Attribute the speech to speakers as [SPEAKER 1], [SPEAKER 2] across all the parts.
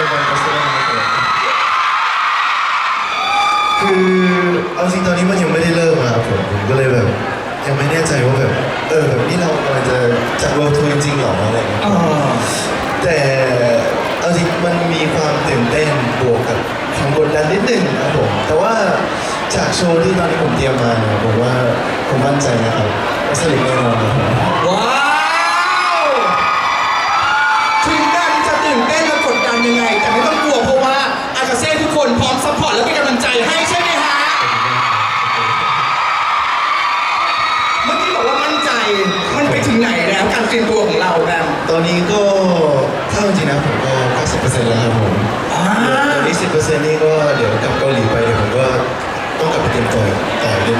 [SPEAKER 1] ครับผมคือเอาจริงตอนนี้มันยังไม่ได้เริ่มอะครับผมผมก็เลยแบบ ยังไม่แน่ใจว่าแบบ เออแบบนี่เรากำลังจะจัดเวิร์ทัวร์จริงๆหรออะไรอย่างเงี้ยแต่เอาจริงมันมีความตื่นเต้นบวกกับความกดดันนิดนึงครับผมแต่ว่าจากโชว์ที่ตอนนี้ผมเตรียมมาเนี่ยผมว่าผมมั่นใจนะครับว่าสนุกแน่นอนครับ
[SPEAKER 2] ว้า คนพร้อมซัพพอร์ตและเป็นกำลังใจให้ใช่ไหมฮะ เมื่อกี้บอกว่ามั่นใจ มันไปถึงไหนแล้วการเตรียมตัวของเราแบม
[SPEAKER 1] ตอนนี้ก็ถ้าเอาจริงนะผมก็90%แล้วครับผม
[SPEAKER 2] อ่า
[SPEAKER 1] ตอนนี้10%นี่ก็เดี๋ยวกลับเกาหลีไปเดี๋ยวผมก็ต้องกลับไปเตรียมตัวต่ออีกนิ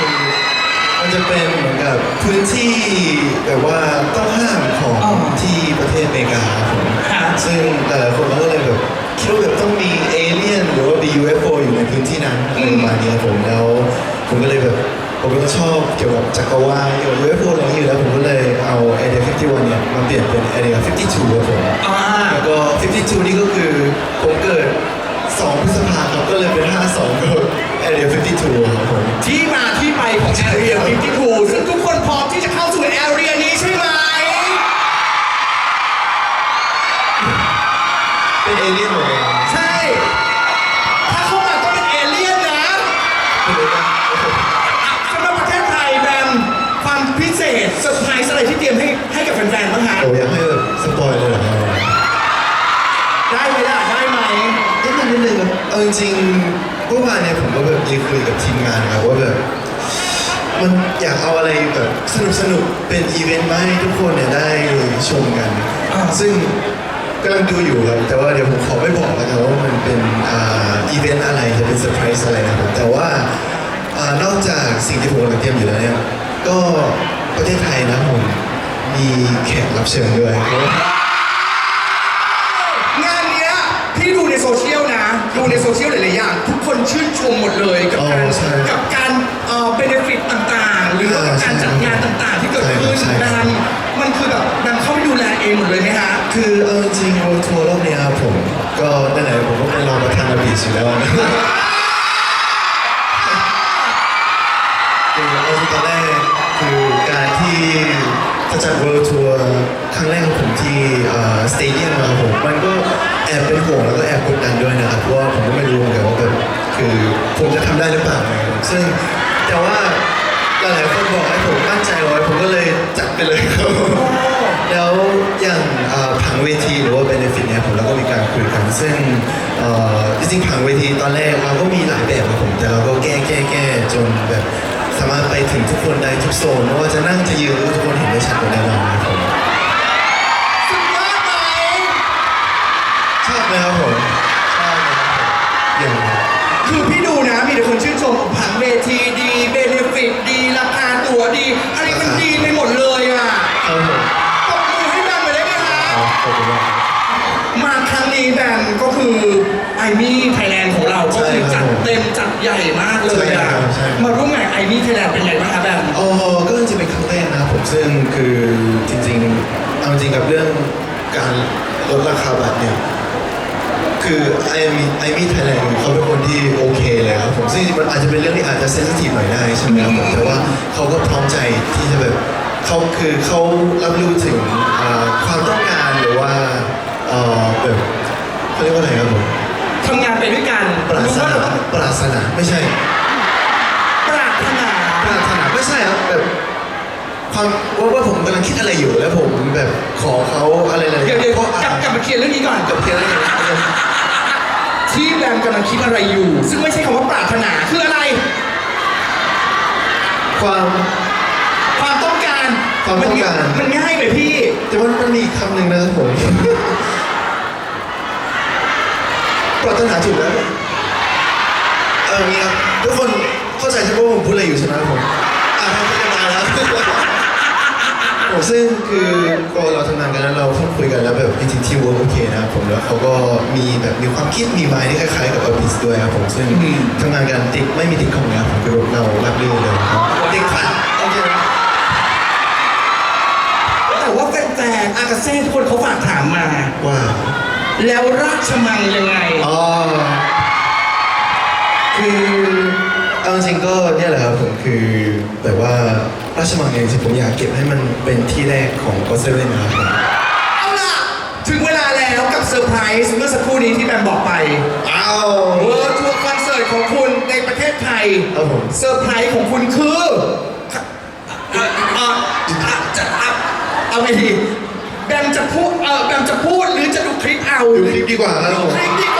[SPEAKER 1] คื
[SPEAKER 2] อมัน
[SPEAKER 1] จะเป็นเหมือนกับพื้นที่แบบว่าต้องห้ามของ
[SPEAKER 2] อ๋อ
[SPEAKER 1] ที่ประเทศอเมริกาครับผม
[SPEAKER 2] ครับ
[SPEAKER 1] ซึ่งหลายๆคนเขาก็เลยแบบคิดว่าแบบต้องมีเอเลี่ยนหรือว่ามี UFO อยู่ในพื้นที่นั้นอะไรประมาณนี้ครับผมแล้ว ผมก็เลยแบบผมก็ชอบเกี่ยวกับจักรวาลเกี่ยวกับ UFO อะไรอย่างนี้อยู่แล้วผมก็เลยเอา Area 51เนี่ยมาเปลี่ยนเป็น Area 52ครับผม
[SPEAKER 2] อ่า
[SPEAKER 1] แล้วก็ 52 นี่ก็คือผมเกิด 2พฤษภาครับก็เลยเป็น 52ก็ Area 52ครับผม
[SPEAKER 2] ที่มาที่ไปของ Area 52ซึ่งทุกคนพร้อมที่จะเข้าสู่ Area นี้ใช่ไหม
[SPEAKER 1] เป็นเอเลี่ยนหมดเลย
[SPEAKER 2] ใช่ ถ้าเข้ามาต้องเป็นเอเลี่ยนนะ
[SPEAKER 1] เป็นเอเลี่ยน
[SPEAKER 2] สำหรับประเทศไทยแบมความพิเศษเซอร์ไพรส์อะไรที่เตรียมให้ให้กับแฟนๆบ้างฮะ
[SPEAKER 1] โอ้อยากให้ รับเอาจริงๆเมื่อวานเนี่ยผมก็แบบรีคุยกับทีมงานครับว่าแบบมันอยากเอาอะไรแบบสนุกสนุกๆเป็นอีเวนต์มาให้ทุกคนเนี่ยได้ชมกัน
[SPEAKER 2] อ่า
[SPEAKER 1] ซึ่งกำลังดูอยู่ครับแต่ว่าเดี๋ยวผมขอไม่บอกแล้วกันว่ามันเป็นอ่าอีเวนต์อะไรจะเป็นเซอร์ไพรส์อะไรนะครับแต่ว่าอ่านอกจากสิ่งที่ผมกำลังเตรียมอยู่แล้วเนี่ยก็ประเทศไทยนะผมมีแขกรับเชิญด้วย
[SPEAKER 2] งานเนี้ยพี่ดูในโซเชียลนะ ดูในโซเชียลหลายๆอย่างทุกคนชื่นชมหมดเลยกับการ
[SPEAKER 1] อ๋อใช่
[SPEAKER 2] กับการเอ่อเบนฟิตต่างๆ หรือว่ากับการจัดงานต่างๆ ที่เกิดขึ้น
[SPEAKER 1] ใช่ใช่
[SPEAKER 2] ดันมันคือแบบดันเข้าไปดูแลเองหมดเลยไหมฮะ
[SPEAKER 1] คือเอาจริงๆโรทัวร์รอบเนี้ยครับผม ก็นั่นแหละผมก็เป็นรองประธานระเบียบอยู่แล้วนะคือเอาจริงตอนแรกคือการที่จะจัดเวิร์ทัวร์ครั้งแรกของผมที่สเตเดียมครับผม มันก็ แอบเป็นห่วงแล้วก็แอบกดดันด้วยนะครับเพราะว่าผมก็ไม่รู้เหมือนกันว่าแบบคือผมจะทำได้หรือเปล่านะครับซึ่งแต่ว่าหลายๆคนบอกให้ผมมั่นใจร้อยผมก็เลยจัดไปเลยครับแล้วอย่างเอ่อผังเวทีหรือว่าเบนฟิตเนี่ยผมเราก็มีการคุยกันซึ่งเอ่อจริงๆผังเวทีตอนแรกเราก็มีหลายแบบครับผมแต่เราก็แก้แก้แก้จนแบบสามารถไปถึงทุกคนได้ทุกโซนไม่ว่าจะนั่งจะยืนทุกคนเห็นได้ชัดกว่าแน่นอนครับผ
[SPEAKER 2] ม
[SPEAKER 1] ชอบไหมครับผมชอบนะครับผมอย่าง
[SPEAKER 2] คือพี่ดูนะมีแต่คนชื่นชมผังเวทีดีเบนฟิตดีราคาตั๋วดีอะไรมันดีไปหมดเลยอะ
[SPEAKER 1] ครับผม
[SPEAKER 2] ตบมือให้แบมไปได้ไหมคะ
[SPEAKER 1] ครับขอบคุณมากครับ
[SPEAKER 2] มาครั้งนี้แบมก็คือไอมี่ไทยแลนด์ของเราก็คือจัดเต็มจัดใหญ่มากเลยอะมาร่วมงานไอมี่ไทยแลนด์เป็นไงบ้างคะแบม
[SPEAKER 1] อ๋อก็จริงๆเป็นครั้งแรกนะครับผมซึ่งคือจริงๆเอาจริงกับเรื่องการลดราคาบัตรเนี่ย คือไอมีไอมีไทยแลนด์เขาเป็นคนที่โอเคเลยครับผมซึ่งมันอาจจะเป็นเรื่องที่อาจจะเซนซิทีฟหน่อยได้ใช่ไหมครับผมแต่ว่าเขาก็พร้อมใจที่จะแบบเขาคือเขารับรู้ถึงอ่าความต้องการหรือว่าเอ่อแบบเขาเรียกว่าอะไรครับผม
[SPEAKER 2] ทำงานไปด้วยกัน
[SPEAKER 1] ปราร
[SPEAKER 2] รู้
[SPEAKER 1] ถ
[SPEAKER 2] ว่า
[SPEAKER 1] นา
[SPEAKER 2] เราต้อง
[SPEAKER 1] ปรารถนาไม่ใช่
[SPEAKER 2] ปรารถนา
[SPEAKER 1] ปรารถนาไม่ใช่ครับแบบความว่าว่าผมกำลังคิดอะไรอยู่แล้วผมแบบขอเขาอะไรอะไร
[SPEAKER 2] เดี๋ยวเดี๋ยว
[SPEAKER 1] เพราะ
[SPEAKER 2] กลับกลับมาเคลียร์เรื่องนี้ก่อน
[SPEAKER 1] กับเพียงอะไรอย่างเงี้ย
[SPEAKER 2] ที่แบมกำลังคิดอะไรอยู่ ซึ่งไม่ใช่คำว่าปรารถนาคืออะไร
[SPEAKER 1] ความ
[SPEAKER 2] ความต้องการ
[SPEAKER 1] ความต้องการ
[SPEAKER 2] นมันง่ายไปพี่
[SPEAKER 1] แต่ว่ามันมีอีกคำหนึ่งนะครับผม ปรารถนาถูกแล้ว เอออย่างเงี้ยครับทุกคนเข้าใจใช่ไหมว่าผมพูดอะไรอยู่ใช่ไหมครับผมอ่าทำกันมาแล้ว โอ้ ซึ่งคือพอเราทำงานกันแล้วเราพูดคุยกันแล้วแบบจริงๆที่เวิร์กโอเคนะครับผมแล้วเขาก็มีแบบมีความคิดมีไมล์ที่คล้ายๆกับอบิสด้วยครับผมซึ่ง
[SPEAKER 2] อืม
[SPEAKER 1] ทำงานกันติดไม่มีติดของนะครับผมคือเรารับเรื่องเลยครับติดขัดโอเค
[SPEAKER 2] แต่ว่าแฟนๆอากาเซ่ทุกคนเขาฝากถามมา
[SPEAKER 1] ว่า
[SPEAKER 2] แล้วราชมังยังไง
[SPEAKER 1] อ๋อคือเอาจริงๆก็เนี่ยแหละครับผมคือแบบว่า ราชมังเองที่ผมอยากเก็บให้มันเป็นที่แรกของก็เซเว่นนะครับผม
[SPEAKER 2] เอาล่ะ ถึงเวลาแล้วกับเซอร์ไพรส์เมื่อสักครู่นี้ที่แบมบอกไป
[SPEAKER 1] อ้าว
[SPEAKER 2] เวิร์ทัวร์คอนเสิร์ตของคุณในประเทศไทย
[SPEAKER 1] ครับผม
[SPEAKER 2] เซอร์ไพรส์ของคุณคืออะอะอะจะอะเอาไงดีแบมจะพูดเออแบมจะพูดหรือจะดูคลิปเอา
[SPEAKER 1] ดูคลิปดีกว่าครับ
[SPEAKER 2] ดู
[SPEAKER 1] ผม
[SPEAKER 2] คลิปดีกว่า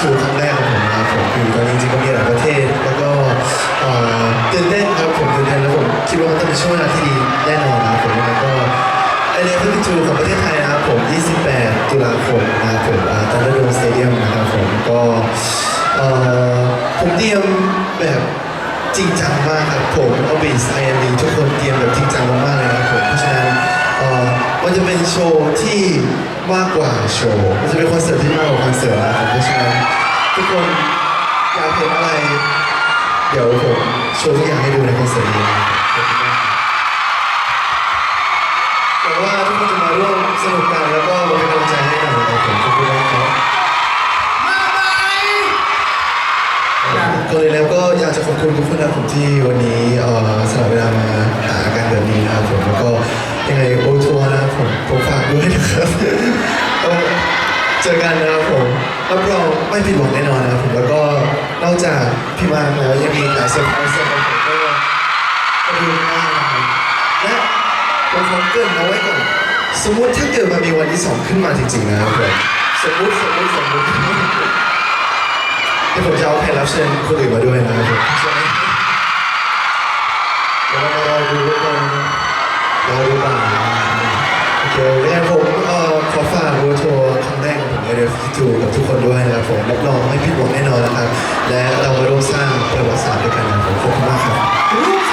[SPEAKER 1] ทูครั้งแรกของผมนะครับผมคือตอนนี้จริงๆก็มีหลายประเทศ แล้วก็เอ่อตื่นเต้นครับผมตื่นเต้นแล้วผมคิดว่ามันจะเป็นช่วงเวลาที่ดีแน่นอนนะครับผมแล้วก็ไอเดฟิทูของประเทศไทยนะครับผม 28 ตุลาคมนะครับผมตันเดอร์โดมสเตเดียมนะครับผมก็เอ่อผมเตรียมแบบจริงจังมากครับผมเอาบีสไอเอ็นทุกคนเตรียมแบบจริงจังมากๆเลยนะครับผมเพราะฉะนั้นเอ่อมันจะเป็นโชว์ที่ มากกว่าโชว์มันจะเป็นคอนเสิร์ตที่มากกว่าคอนเสิร์ตนะครับเพราะฉะนั้นทุกคนอยากเห็นอะไร เดี๋ยวผมโชว์ทุกอย่างให้ดูในคอนเสิร์ตนี้นะครับหวังว่าทุกคนจะมาร่วมสนุกกันแล้วก็เป็นกำลังใจให้หน่อยนะครับผมขอบคุณมากครับ
[SPEAKER 2] มาไหม
[SPEAKER 1] ก็เลยแล้วก็อยากจะขอบคุณทุกคนนะครับผมที่วันนี้เอ่อสละเวลามาหากันแบบนี้นะครับผมแล้วก็ยังไงโอทั ด้วยนะครับก็เจอกันนะครับผมรับรองไม่ผิดหวังแน่นอนนะครับผมแล้วก็นอกจากพี่มาร์คแล้วยังมีหลายเซอร์ไพรส์นะครับผมก็ก็ดีมากนะครับและผมขอเกรินเอาไว้ก่อนสมมติถ้าเกิดมันมีวันที่สองขึ้นมาจริงๆนะครับผมสมมติสมมติสมมติที่ผมจะเอาแขกรับเชิญคนอื่นมาด้วยนะครับผมใช่ไหมเดี๋ยวเรารอดูกันรอดูกัน เดี๋ยวผมเอ่อขอฝากวัวทัวร์ครั้งแรกของผมในเดฟจูกับทุกคนด้วยนะครับผมรับรองไม่ผิดหวังแน่นอนนะครับ และเรามาร่วมสร้างประวัติศาสตร์ด้วยกันนะครับผมขอบคุณมากครับ